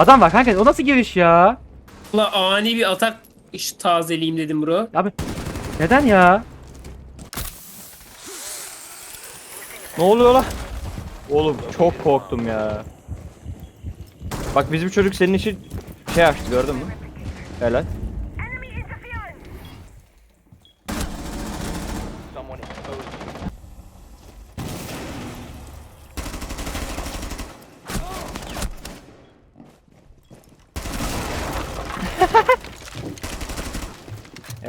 Adam var kanka o nasıl giriş ya? Valla ani bir atak iş tazeleyeyim dedim bro. Abi neden ya? Ne oluyor la? Oğlum çok korktum ya. Bak bizim çocuk senin için şey açtı gördün mü? Helal.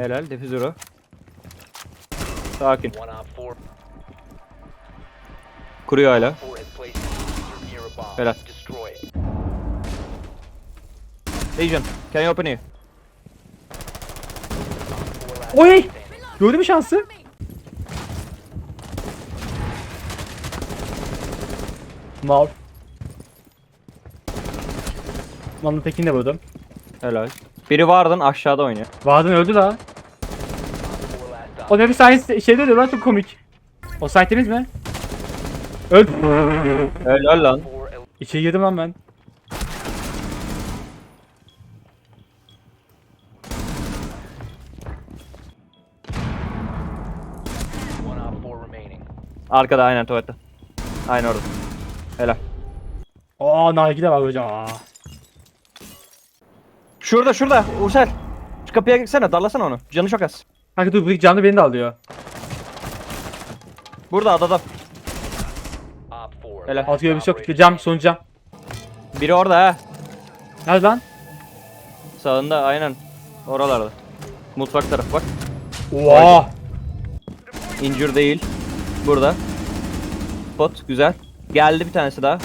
Helal defüzör o. Sakin. Kuruyor hala. Helal. Legion, can you open here? Oy! Gördün mü şansı? Mal. Malın tekini de vurdum. Helal. Biri vardan aşağıda oynuyor. Varden öldü la. O nefis aynı şeyde diyor lan çok komik. O site temiz mi? Öldü. Helal lan. İçeri girdim lan ben. Arkada aynen tuvalette. Aynen orada. Helal. Aa de var hocam. Aa. Şurada şurada Ursel. Şu kapıya gitsene darlasana onu. Canı çok az. Kanka dur bu canlı beni de alıyor. Burada adada. Helal. last Alt görevi çok cam son cam. Biri orada ha. Nerede lan? Sağında aynen. Oralarda. Mutfak tarafı bak. Oha. Injure değil. Burada. Spot güzel. Geldi bir tanesi daha.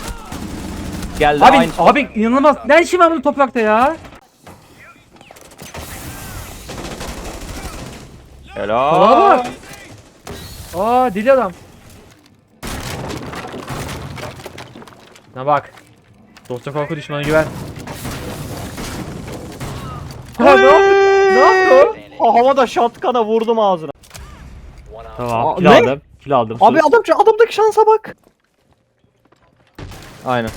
Geldi Abi aynı spot. abi inanılmaz. Ne işim var bunun toprakta ya? Helal. Bak. Aa deli adam. Ne bak. Dostça korku düşmanı güven. Ha, ne yaptı? Ne yaptı o? Ha, havada şatkana vurdum ağzına. Tamam Aa, kill ne? aldım. Kill aldım. Abi Sus. adam adamdaki şansa bak. Aynen.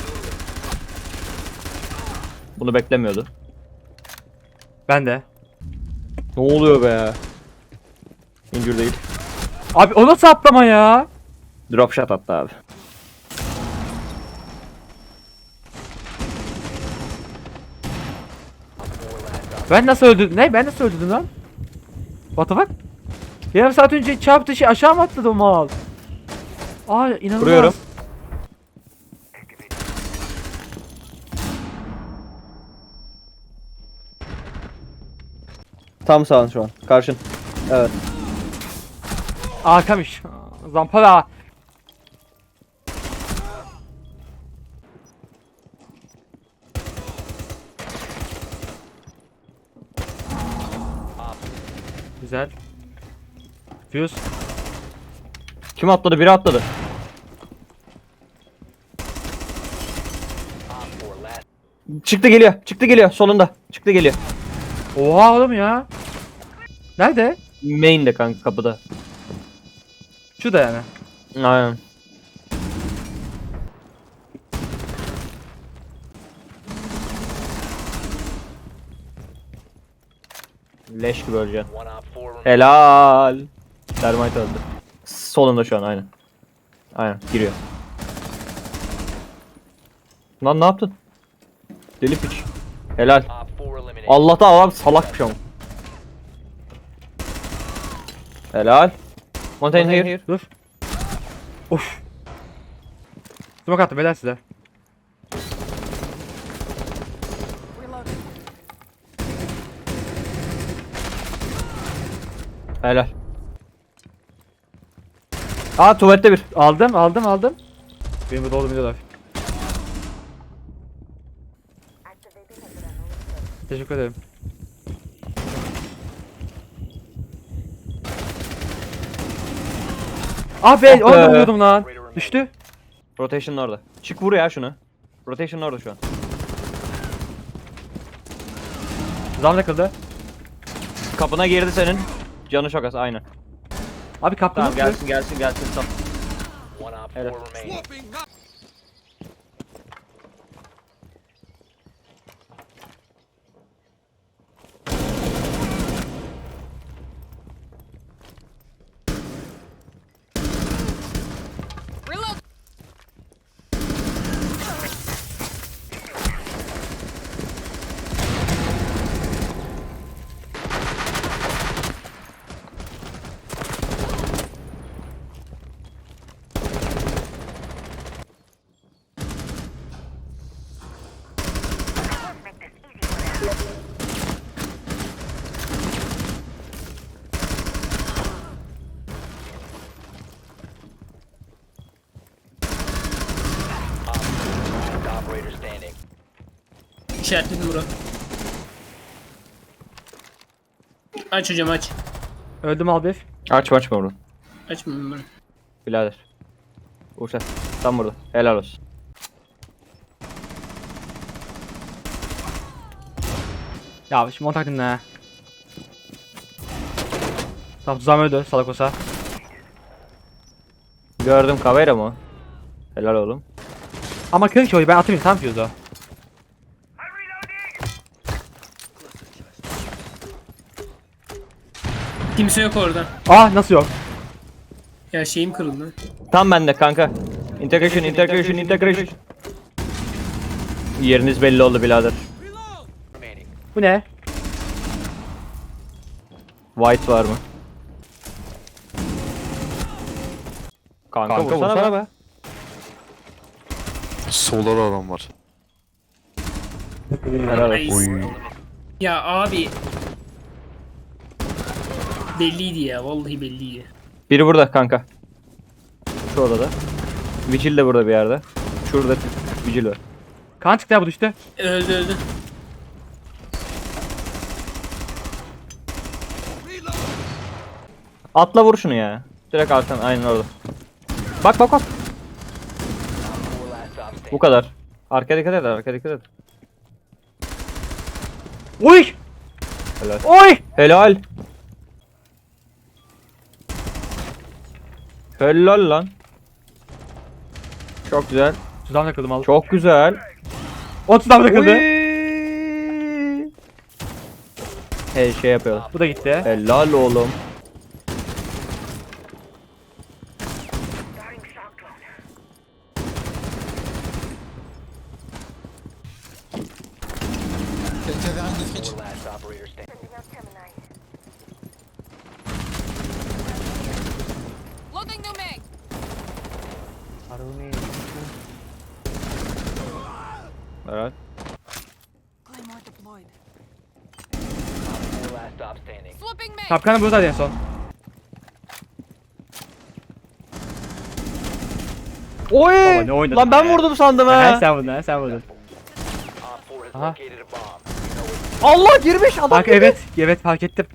Bunu beklemiyordu. Ben de. Ne oluyor be? Injure değil. Abi o nasıl atlama ya? Drop shot attı abi. Ben nasıl öldürdüm? Ne? Ben nasıl öldürdüm lan? What the fuck? Yarım saat önce çarptı şey aşağı mı atladı o mal? Aa inanılmaz. Kuruyorum. Tam sağın şu an. Karşın. Evet. Arkamış. Zampara. Güzel. Fuse. Kim atladı? Biri atladı. Çıktı geliyor. Çıktı geliyor. Solunda. Çıktı geliyor. Oha oğlum ya. Nerede? Main'de kanka kapıda. Şu da yani. Aynen. Leş gibi öleceksin. Helal. Termite öldü. Solunda şu an aynen. Aynen giriyor. Lan ne yaptın? Deli piç. Helal. Op four eliminated. Allah'ta adam salakmış ama. Helal. Mountain here. Dur. Of. Smoke attım beyler size. Helal. Aa tuvalette bir. Aldım aldım aldım. Benim burada olduğum videolar. Teşekkür ederim. Ah be, onu da vuruyordum lan. Düştü. Rotation'ın orada. Çık vur ya şunu. Rotation'ın orada şu an. Zam takıldı. Kapına girdi senin. Canı çok az aynen. Abi kaptım. Tamam gelsin gelsin gelsin. Tamam. One İşaretledim bro. Aç hocam aç. Öldüm al bir. Açma açma bunu. Açmıyorum ben. Birader. Sen. Tam burada. Helal olsun. Ya şimdi montak dinle. Tamam tuzağım öldü salak olsa. Gördüm kamera mı? Helal oğlum. Ama kırık ki oyu ben atayım tam yapıyoruz Kimse yok orada. Ah nasıl yok? Ya şeyim kırıldı. Tam bende kanka. Integration, integration, integration. Yeriniz belli oldu birader. Bu ne? White var mı? Kanka, Kanka vursana, vursana be. Solda da adam var. Helal olsun. Nice. Ya abi. Belliydi ya vallahi belliydi. Biri burada kanka. Şu odada. Vigil de burada bir yerde. Şurada Vigil var. Kan çıktı ya bu düştü. Öldü öldü. Atla vur şunu ya. Direkt arkan aynen orada. Bak bak bak. Bu kadar. Arkaya dikkat et arkaya dikkat et. Oy! Helal. Oy! Helal. Helal lan. Çok güzel. Tuzağım takıldım al. Çok güzel. O tuzağım takıldı. Hey şey yapıyorlar. Bu da gitti. Helal oğlum. Four last operator standing. Loading new mag. Evet. Claymore deployed. Four last stop standing. Flipping mag. Kapkanı buradaydı en son. Oy! Baba ne oynadın Lan ben be? vurdum sandım ha. sen vurdun he sen vurdun. Op 4 has Aha. located a bomb. You know it. Allah girmiş adam. Bak girmiş. evet evet fark ettim.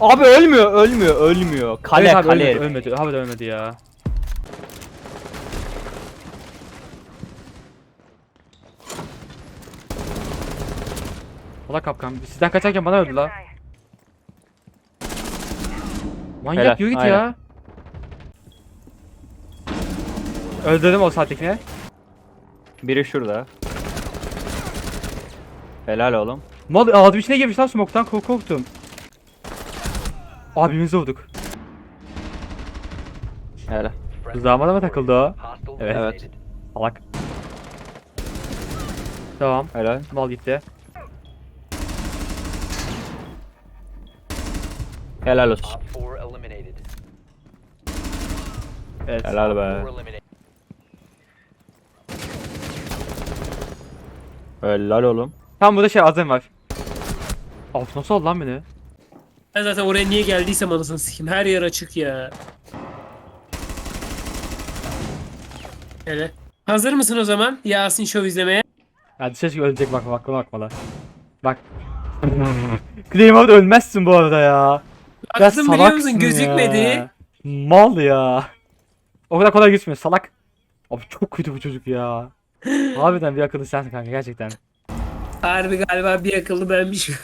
Abi ölmüyor, ölmüyor, ölmüyor. Kale evet, abi, kale. Ölmedi, ölmedi. Abi ölmedi ya. Valla kapkan. Sizden kaçarken bana öldü la. Manyak Helal, yürü git aynen. ya. Öldürdüm o saattekine. Biri şurada. Helal oğlum. Mal ağzım içine girmiş lan smoke'tan kork korktum. Abimizi vurduk. Helal. Tuzağıma da mı takıldı o? Evet. eliminated. Salak. Tamam. Helal. Mal gitti. Helal olsun. Op 4 eliminated. Evet. Helal be. 4 eliminated. Helal oğlum. Tam burada şey azim var. Of nasıl oldu lan beni? Ben zaten oraya niye geldiysem anasını sikeyim. Her yer açık ya. Hele. Hazır mısın o zaman Yasin Show izlemeye? Ya dışarı çıkıp ölecek bak bak buna bakmalı. Bak. Claymore ölmezsin bu arada ya. Ya Baktım biliyor musun salaksın gözükmedi. ya. Mal ya. O kadar kolay gözükmüyor salak. Abi çok kötü bu çocuk ya. Harbiden bir akıllı sensin kanka gerçekten. Harbi galiba bir akıllı benmiş.